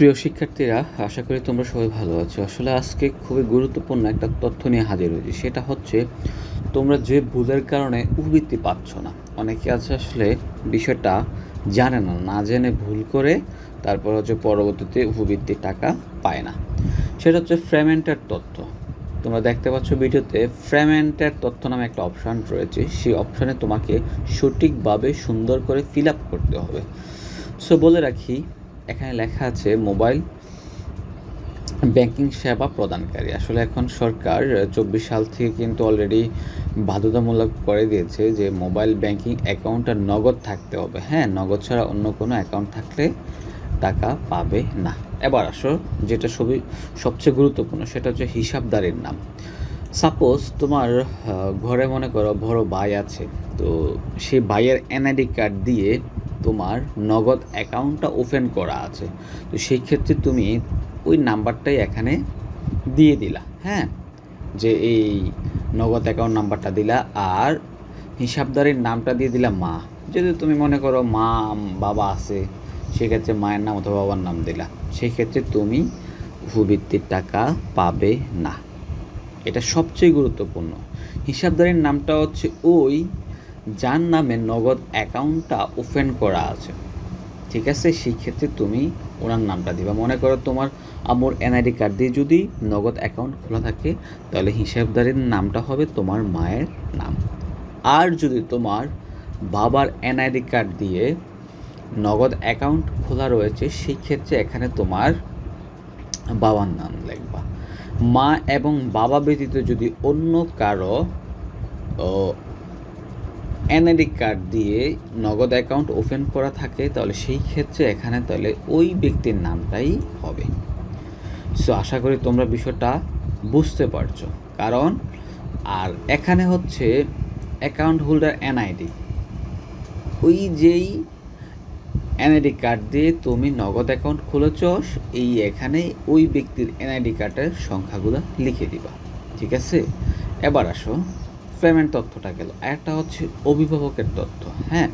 প্রিয় শিক্ষার্থীরা, আশা করি তোমরা সবাই ভালো আছো। আসলে আজকে খুবই গুরুত্বপূর্ণ একটা তথ্য নিয়ে হাজির হয়েছি। সেটা হচ্ছে, তোমরা যে ভুলের কারণে উপবৃত্তি পাচ্ছ না, অনেকে আছে আসলে বিষয়টা জানে না না জেনে ভুল করে তারপর হচ্ছে পরবর্তীতে উপবৃত্তির টাকা পায় না। সেটা হচ্ছে ফ্রেমেন্টের তথ্য। তোমরা দেখতে পাচ্ছ ভিডিওতে, ফ্রেমেন্টের তথ্য নামে একটা অপশান রয়েছে। সেই অপশানে তোমাকে সঠিকভাবে সুন্দর করে ফিল আপ করতে হবে। সো বলে রাখি এখানে লেখা আছে, মোবাইল ব্যাংকিং সেবা প্রদানকারী। আসলে এখন সরকার চব্বিশ সাল থেকে কিন্তু অলরেডি বাধ্যতামূলক করে দিয়েছে যে, মোবাইল ব্যাংকিং অ্যাকাউন্ট আর নগদ থাকতে হবে। হ্যাঁ নগদ ছাড়া অন্য কোনো অ্যাকাউন্ট থাকলে টাকা পাবে না। এবার আসো, যেটা সবই, সবচেয়ে গুরুত্বপূর্ণ, সেটা হচ্ছে হিসাবদারের নাম। সাপোজ তোমার ঘরে মনে করো বড় ভাই আছে, তো সেই ভাইয়ের এনআইডি কার্ড দিয়ে তোমার নগদ অ্যাকাউন্টটা ওপেন করা আছে। তো সেই ক্ষেত্রে তুমি ওই নাম্বারটাই এখানে দিয়ে দিলা হ্যাঁ? যে এই নগদ অ্যাকাউন্ট নাম্বারটা দিলা আর হিসাবদারির নামটা দিয়ে দিলা মা। যদি তুমি মনে করো মা, বাবা আছে, সেক্ষেত্রে মায়ের নাম অথবা বাবার নাম দিলা। সেই ক্ষেত্রে তুমি ভূবৃত্তির টাকা পাবে না। এটা সবচেয়ে গুরুত্বপূর্ণ। হিসাবদারির নামটা হচ্ছে ওই যার নামে নগদ অ্যাকাউন্টটা ওপেন করা আছে। ঠিক আছে? সেই ক্ষেত্রে তুমি ওনার নামটা দিবা। মনে করো তোমার আমর এনআইডি কার্ড দিয়ে যদি নগদ অ্যাকাউন্ট খোলা থাকে, তাহলে হিসাবদারির নামটা হবে তোমার মায়ের নাম। আর যদি তোমার বাবার এনআইডি কার্ড দিয়ে নগদ অ্যাকাউন্ট খোলা রয়েছে, সেই ক্ষেত্রে এখানে তোমার বাবার নাম লিখবা। মা এবং বাবা ব্যতীত যদি অন্য কারও এনআইডি কার্ড দিয়ে নগদ অ্যাকাউন্ট ওপেন করা থাকে, তাহলে সেই ক্ষেত্রে এখানে তাহলে ওই ব্যক্তির নামটাই হবে। সো আশা করি তোমরা বিষয়টা বুঝতে পারছ। কারণ, আর এখানে হচ্ছে অ্যাকাউন্ট হোল্ডার এনআইডি। ওই যেই এনআইডি কার্ড দিয়ে তুমি নগদ অ্যাকাউন্ট খুলেছ, এই এখানে ওই ব্যক্তির এনআইডি কার্ডের সংখ্যাগুলো লিখে দিবা। ঠিক আছে? এবার আসো। পেমেন্ট তথ্যটা গেল। একটা হচ্ছে অভিভাবকের তথ্য হ্যাঁ?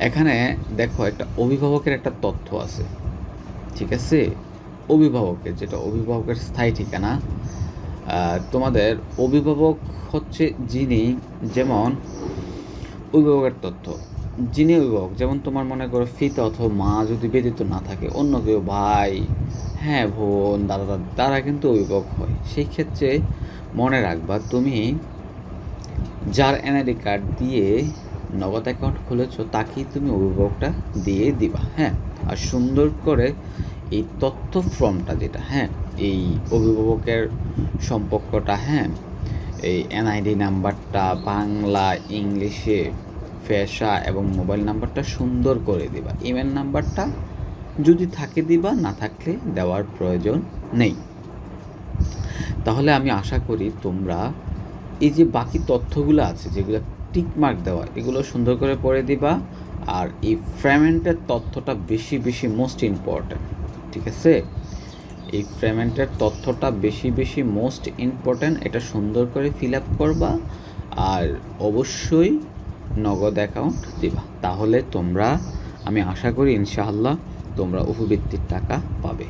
এখানে দেখো একটা অভিভাবকের একটা তথ্য আছে, ঠিক আছে? অভিভাবকের, যেটা অভিভাবকের স্থায়ী ঠিকানা। তোমাদের অভিভাবক হচ্ছে যিনি, যেমন অভিভাবকের তথ্য। যিনি অভিভাবক, যেমন তোমার মনে করো ফিতা অথবা মা যদি ব্যতীত না থাকে, অন্য কেউ, ভাই হ্যাঁ বোন, দাদা দাদা, তারা কিন্তু অভিভাবক হয়। সেই ক্ষেত্রে মনে রাখবা, তুমি যার এনআইডি কার্ড দিয়ে নগদ অ্যাকাউন্ট খুলেছ, তাকেই তুমি অভিভাবকটা দিয়ে দিবা হ্যাঁ? আর সুন্দর করে এই তথ্য ফর্মটা যেটা হ্যাঁ এই অভিভাবকের সম্পর্কটা হ্যাঁ এই এনআইডি নাম্বারটা বাংলা, ইংলিশে ফেসা এবং মোবাইল নাম্বারটা সুন্দর করে দিবা। ইমেল নাম্বারটা যদি থাকে দিবা, না থাকলে দেওয়ার প্রয়োজন নেই। তাহলে আমি আশা করি তোমরা এই যে বাকি তথ্যগুলো আছে, যেগুলো টিকমার্ক দেওয়া, এগুলো সুন্দর করে পড়ে দিবা। আর এই ফ্রেমেন্টের তথ্যটা বেশি বেশি মোস্ট ইম্পর্ট্যান্ট ঠিক আছে? এই ফ্রেমেন্টের তথ্যটা বেশি বেশি মোস্ট ইম্পর্ট্যান্ট এটা সুন্দর করে ফিল আপ করবা। আর অবশ্যই নগদ অ্যাকাউন্ট দিবা। তাহলে তোমরা, আমি আশা করি ইনশাআল্লাহ তোমরা উপবৃত্তির টাকা পাবে।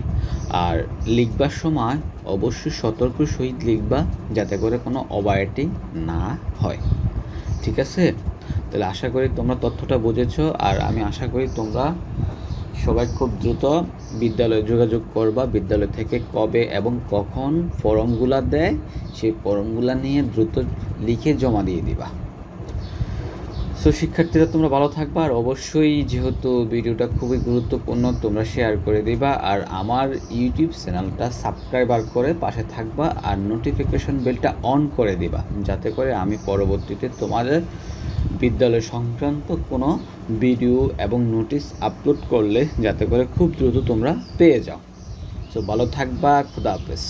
আর লিখবার সময় অবশ্যই সতর্ক সহিত লিখবা, যাতে করে কোনো অবায়টিং না হয়। ঠিক আছে? তাহলে আশা করি তোমরা তথ্যটা বুঝেছ, আর আমি আশা করি তোমরা সবাই খুব দ্রুত বিদ্যালয়ে যোগাযোগ করবা, বিদ্যালয় থেকে কবে এবং কখন ফর্মগুলা দেয়, সেই ফর্মগুলা নিয়ে দ্রুত লিখে জমা দিয়ে দিবা। সো শিক্ষার্থীরা, তোমরা ভালো থাকবা, আর অবশ্যই যেহেতু ভিডিওটা খুবই গুরুত্বপূর্ণ, তোমরা শেয়ার করে দিবা, আর আমার ইউটিউব চ্যানেলটা সাবস্ক্রাইবার করে পাশে থাকবা, আর নোটিফিকেশন বেলটা অন করে দিবা, যাতে করে আমি পরবর্তীতে তোমাদের বিদ্যালয় সংক্রান্ত কোনো ভিডিও এবং নোটিশ আপলোড করলে, যাতে করে খুব দ্রুত তোমরা পেয়ে যাও। সো ভালো থাকবা, খুদা হাফেজ।